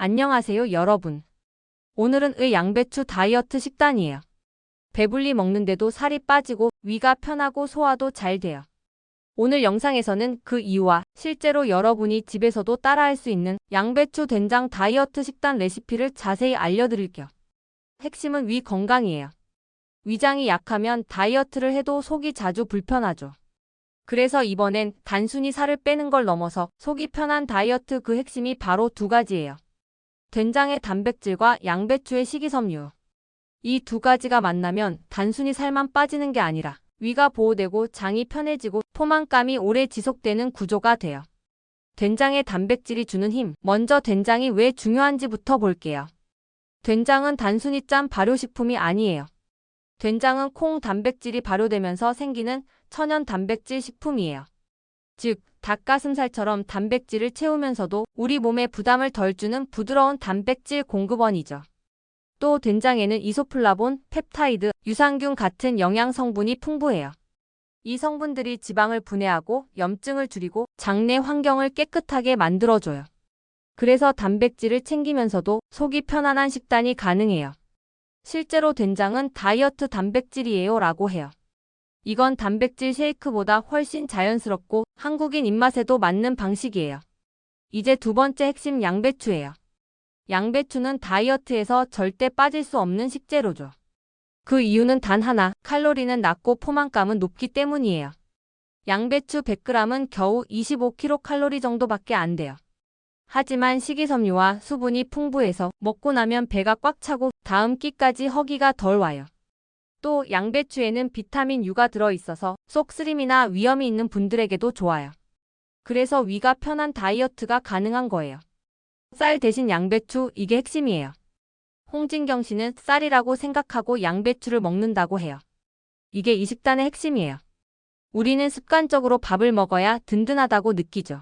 안녕하세요, 여러분. 오늘은 의 양배추 다이어트 식단이에요. 배불리 먹는데도 살이 빠지고 위가 편하고 소화도 잘 돼요. 오늘 영상에서는 그 이유와 실제로 여러분이 집에서도 따라할 수 있는 양배추 된장 다이어트 식단 레시피를 자세히 알려드릴게요. 핵심은 위 건강이에요. 위장이 약하면 다이어트를 해도 속이 자주 불편하죠. 그래서 이번엔 단순히 살을 빼는 걸 넘어서 속이 편한 다이어트 그 핵심이 바로 두 가지예요. 된장의 단백질과 양배추의 식이섬유. 이 두 가지가 만나면 단순히 살만 빠지는 게 아니라 위가 보호되고 장이 편해지고 포만감이 오래 지속되는 구조가 돼요. 된장의 단백질이 주는 힘. 먼저 된장이 왜 중요한지부터 볼게요. 된장은 단순히 짠 발효식품이 아니에요. 된장은 콩 단백질이 발효되면서 생기는 천연 단백질 식품이에요. 즉, 닭가슴살처럼 단백질을 채우면서도 우리 몸에 부담을 덜 주는 부드러운 단백질 공급원이죠. 또 된장에는 이소플라본, 펩타이드, 유산균 같은 영양 성분이 풍부해요. 이 성분들이 지방을 분해하고 염증을 줄이고 장내 환경을 깨끗하게 만들어줘요. 그래서 단백질을 챙기면서도 속이 편안한 식단이 가능해요. 실제로 된장은 다이어트 단백질이에요 라고 해요. 이건 단백질 쉐이크보다 훨씬 자연스럽고 한국인 입맛에도 맞는 방식이에요. 이제 두 번째 핵심 양배추예요. 양배추는 다이어트에서 절대 빠질 수 없는 식재료죠. 그 이유는 단 하나, 칼로리는 낮고 포만감은 높기 때문이에요. 양배추 100g은 겨우 25kcal 정도밖에 안 돼요. 하지만 식이섬유와 수분이 풍부해서 먹고 나면 배가 꽉 차고 다음 끼까지 허기가 덜 와요. 또 양배추에는 비타민 U가 들어있어서 속 쓰림이나 위염이 있는 분들에게도 좋아요. 그래서 위가 편한 다이어트가 가능한 거예요. 쌀 대신 양배추 이게 핵심이에요. 홍진경 씨는 쌀이라고 생각하고 양배추를 먹는다고 해요. 이게 이 식단의 핵심이에요. 우리는 습관적으로 밥을 먹어야 든든하다고 느끼죠.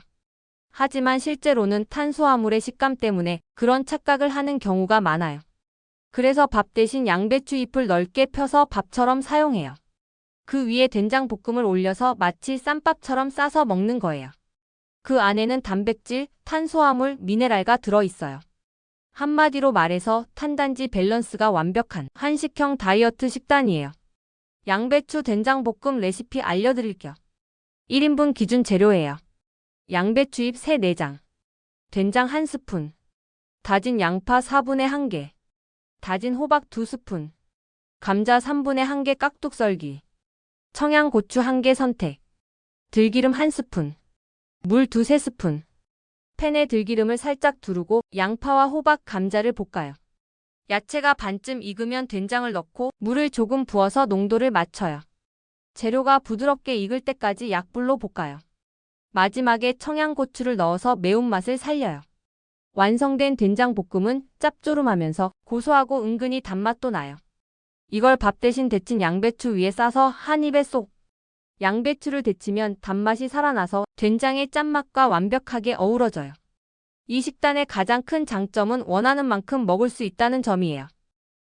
하지만 실제로는 탄수화물의 식감 때문에 그런 착각을 하는 경우가 많아요. 그래서 밥 대신 양배추 잎을 넓게 펴서 밥처럼 사용해요. 그 위에 된장 볶음을 올려서 마치 쌈밥처럼 싸서 먹는 거예요. 그 안에는 단백질, 탄수화물, 미네랄가 들어있어요. 한마디로 말해서 탄단지 밸런스가 완벽한 한식형 다이어트 식단이에요. 양배추 된장볶음 레시피 알려드릴게요. 1인분 기준 재료예요. 양배추잎 3, 4장, 된장 1스푼, 다진 양파 4분의 1개, 다진 호박 2스푼, 감자 3분의 1개 깍둑 썰기, 청양고추 1개 선택, 들기름 1스푼, 물 2, 3스푼. 팬에 들기름을 살짝 두르고 양파와 호박, 감자를 볶아요. 야채가 반쯤 익으면 된장을 넣고 물을 조금 부어서 농도를 맞춰요. 재료가 부드럽게 익을 때까지 약불로 볶아요. 마지막에 청양고추를 넣어서 매운맛을 살려요. 완성된 된장 볶음은 짭조름하면서 고소하고 은근히 단맛도 나요. 이걸 밥 대신 데친 양배추 위에 싸서 한 입에 쏙. 양배추를 데치면 단맛이 살아나서 된장의 짠맛과 완벽하게 어우러져요. 이 식단의 가장 큰 장점은 원하는 만큼 먹을 수 있다는 점이에요.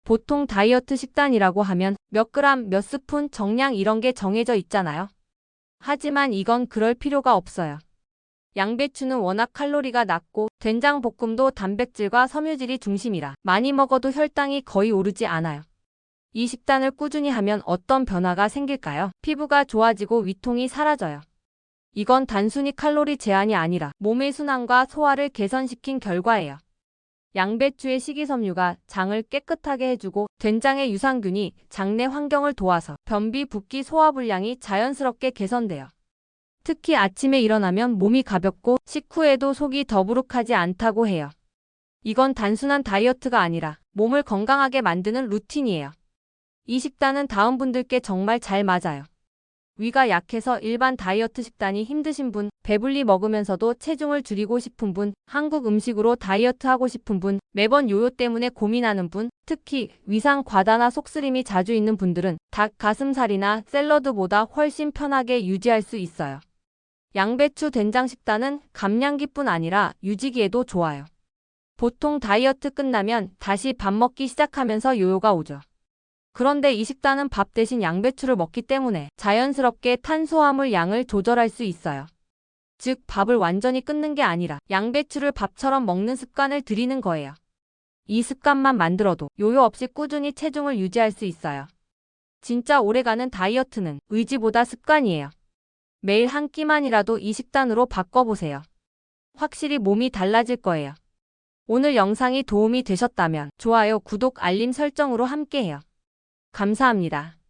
보통 다이어트 식단이라고 하면 몇 그램, 몇 스푼, 정량 이런 게 정해져 있잖아요. 하지만 이건 그럴 필요가 없어요. 양배추는 워낙 칼로리가 낮고 된장 볶음도 단백질과 섬유질이 중심이라 많이 먹어도 혈당이 거의 오르지 않아요. 이 식단을 꾸준히 하면 어떤 변화가 생길까요? 피부가 좋아지고 위통이 사라져요. 이건 단순히 칼로리 제한이 아니라 몸의 순환과 소화를 개선시킨 결과예요. 양배추의 식이섬유가 장을 깨끗하게 해주고 된장의 유산균이 장내 환경을 도와서 변비, 붓기, 소화불량이 자연스럽게 개선돼요. 특히 아침에 일어나면 몸이 가볍고 식후에도 속이 더부룩하지 않다고 해요. 이건 단순한 다이어트가 아니라 몸을 건강하게 만드는 루틴이에요. 이 식단은 다음 분들께 정말 잘 맞아요. 위가 약해서 일반 다이어트 식단이 힘드신 분, 배불리 먹으면서도 체중을 줄이고 싶은 분, 한국 음식으로 다이어트 하고 싶은 분, 매번 요요 때문에 고민하는 분, 특히 위상 과다나 속쓰림이 자주 있는 분들은 닭 가슴살이나 샐러드보다 훨씬 편하게 유지할 수 있어요. 양배추 된장 식단은 감량기뿐 아니라 유지기에도 좋아요. 보통 다이어트 끝나면 다시 밥 먹기 시작하면서 요요가 오죠. 그런데 이 식단은 밥 대신 양배추를 먹기 때문에 자연스럽게 탄수화물 양을 조절할 수 있어요. 즉, 밥을 완전히 끊는 게 아니라 양배추를 밥처럼 먹는 습관을 들이는 거예요. 이 습관만 만들어도 요요 없이 꾸준히 체중을 유지할 수 있어요. 진짜 오래가는 다이어트는 의지보다 습관이에요. 매일 한 끼만이라도 이 식단으로 바꿔보세요. 확실히 몸이 달라질 거예요. 오늘 영상이 도움이 되셨다면 좋아요, 구독, 알림 설정으로 함께해요. 감사합니다.